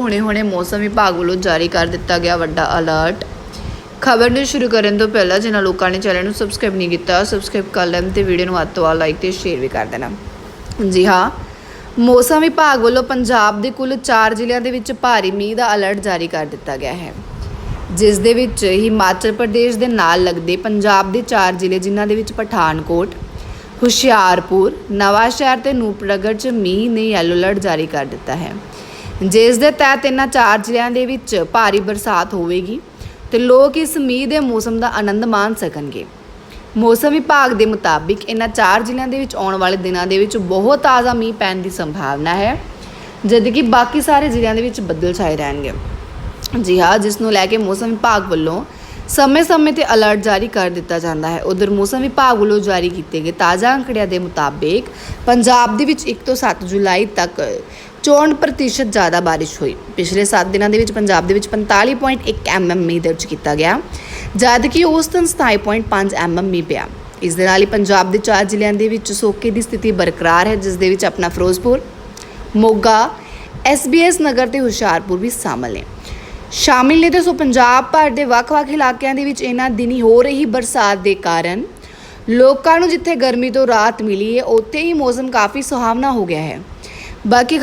ਹੁਣੇ-ਹੁਣੇ ਮੌਸਮ ਵਿਭਾਗ ਵੱਲੋਂ ਜਾਰੀ ਕਰ ਦਿੱਤਾ ਗਿਆ ਵੱਡਾ ਅਲਰਟ ਖਬਰ ਨੂੰ ਸ਼ੁਰੂ ਕਰਨ ਤੋਂ ਪਹਿਲਾਂ ਜਿਨ੍ਹਾਂ ਲੋਕਾਂ ਨੇ ਚੈਨਲ ਨੂੰ ਸਬਸਕ੍ਰਾਈਬ ਨਹੀਂ ਕੀਤਾ ਸਬਸਕ੍ਰਾਈਬ ਕਰ ਲੈਣ ਤੇ ਵੀਡੀਓ ਨੂੰ ਵੱਧ ਤੋਂ ਲਾਈਕ ਤੇ ਸ਼ੇਅਰ ਵੀ ਕਰ ਦੇਣਾ। ਜੀ ਹਾਂ, ਮੌਸਮ ਵਿਭਾਗ ਵੱਲੋਂ ਪੰਜਾਬ ਦੇ ਕੁੱਲ 4 ਜ਼ਿਲ੍ਹਿਆਂ ਦੇ ਵਿੱਚ ਭਾਰੀ ਮੀਂਹ ਦਾ ਅਲਰਟ ਜਾਰੀ ਕਰ ਦਿੱਤਾ ਗਿਆ ਹੈ। ਜਿਸ ਦੇ ਵਿੱਚ ਹਿਮਾਚਲ ਪ੍ਰਦੇਸ਼ ਦੇ ਨਾਲ ਲੱਗਦੇ ਪੰਜਾਬ ਦੇ 4 ਜ਼ਿਲ੍ਹੇ ਜਿਨ੍ਹਾਂ ਦੇ ਵਿੱਚ ਪਠਾਨਕੋਟ, ਹੁਸ਼ਿਆਰਪੁਰ ਨਵਾਂ ਸ਼ਹਿਰ ਤੇ ਨੂਪਨਗਰ ਚ ਮੀਂਹ ਨੇ ਯੈਲੋ ਅਲਰਟ ਜਾਰੀ ਕਰ ਦਿੱਤਾ ਹੈ। ਜਿਸ ਦੇ ਤਹਿਤ ਇਹਨਾਂ ਚਾਰ ਜ਼ਿਲ੍ਹਿਆਂ ਦੇ ਵਿੱਚ ਭਾਰੀ ਬਰਸਾਤ ਹੋਵੇਗੀ ਤੇ ਲੋਕ ਇਸ ਮੀਂਹ ਦੇ ਮੌਸਮ ਦਾ ਆਨੰਦ ਮਾਣ ਸਕਣਗੇ। ਮੌਸਮ ਵਿਭਾਗ ਦੇ ਮੁਤਾਬਿਕ ਇਹਨਾਂ ਚਾਰ ਜ਼ਿਲ੍ਹਿਆਂ ਦੇ ਵਿੱਚ ਆਉਣ ਵਾਲੇ ਦਿਨਾਂ ਦੇ ਵਿੱਚ ਬਹੁਤ ਤਾਜ਼ਾ ਮੀਂਹ ਪੈਣ ਦੀ ਸੰਭਾਵਨਾ ਹੈ, ਜਦਕਿ ਬਾਕੀ ਸਾਰੇ ਜ਼ਿਲ੍ਹਿਆਂ ਦੇ ਵਿੱਚ ਬੱਦਲ ਛਾਏ ਰਹਿਣਗੇ। ਜੀ ਹਾਂ, ਜਿਸ ਨੂੰ ਲੈ ਕੇ ਮੌਸਮ ਵਿਭਾਗ ਵੱਲੋਂ ਸਮੇਂ-ਸਮੇਂ ਤੇ ਅਲਰਟ ਜਾਰੀ ਕਰ ਦਿੱਤਾ ਜਾਂਦਾ ਹੈ। ਉਧਰ ਮੌਸਮ ਵਿਭਾਗ ਵੱਲੋਂ ਜਾਰੀ ਕੀਤੇ ਗਏ ਤਾਜ਼ਾ ਅੰਕੜਿਆਂ ਦੇ ਮੁਤਾਬਿਕ ਪੰਜਾਬ ਦੇ ਵਿੱਚ 1 ਤੋਂ 7 ਜੁਲਾਈ ਤੱਕ 64% ਜ਼ਿਆਦਾ ਬਾਰਿਸ਼ ਹੋਈ। ਪਿਛਲੇ 7 ਦਿਨਾਂ ਦੇ ਵਿੱਚ ਪੰਜਾਬ ਦੇ ਵਿੱਚ 45.1 ਐਮਐਮ ਮੀਂਹ ਦਰਜ ਕੀਤਾ ਗਿਆ ਜਦ ਕਿ ਔਸਤਨ 27.5 ਐਮਐਮ ਮੀਂਹ ਪਿਆ। ਇਸ ਦੇ ਨਾਲ ਹੀ ਪੰਜਾਬ ਦੇ ਚਾਰ ਜ਼ਿਲ੍ਹਿਆਂ ਦੇ ਵਿੱਚ ਸੋਕੇ ਦੀ ਸਥਿਤੀ ਬਰਕਰਾਰ ਹੈ, ਜਿਸ ਦੇ ਵਿੱਚ ਆਪਣਾ ਫਿਰੋਜ਼ਪੁਰ, ਮੋਗਾ ਐਸਬੀਐਸ ਨਗਰ ਤੇ ਹੁਸ਼ਿਆਰਪੁਰ ਵੀ ਸ਼ਾਮਲ ਨੇ। ਸ਼ਾਮਿਲ ਨੇ ਤੇ ਸੋ ਪੰਜਾਬ ਭਰ ਦੇ ਵੱਖ-ਵੱਖ ਇਲਾਕਿਆਂ ਦੇ ਵਿੱਚ ਇਹਨਾਂ ਦਿਨੀ ਹੋ ਰਹੀ ਬਰਸਾਤ ਦੇ ਕਾਰਨ ਲੋਕਾਂ ਨੂੰ ਜਿੱਥੇ ਗਰਮੀ ਤੋਂ ਰਾਹਤ ਮਿਲੀ ਹੈ, ਉੱਥੇ ਹੀ ਮੌਸਮ ਕਾਫੀ ਸੁਹਾਵਣਾ ਹੋ ਗਿਆ ਹੈ। ਬਾਕੀ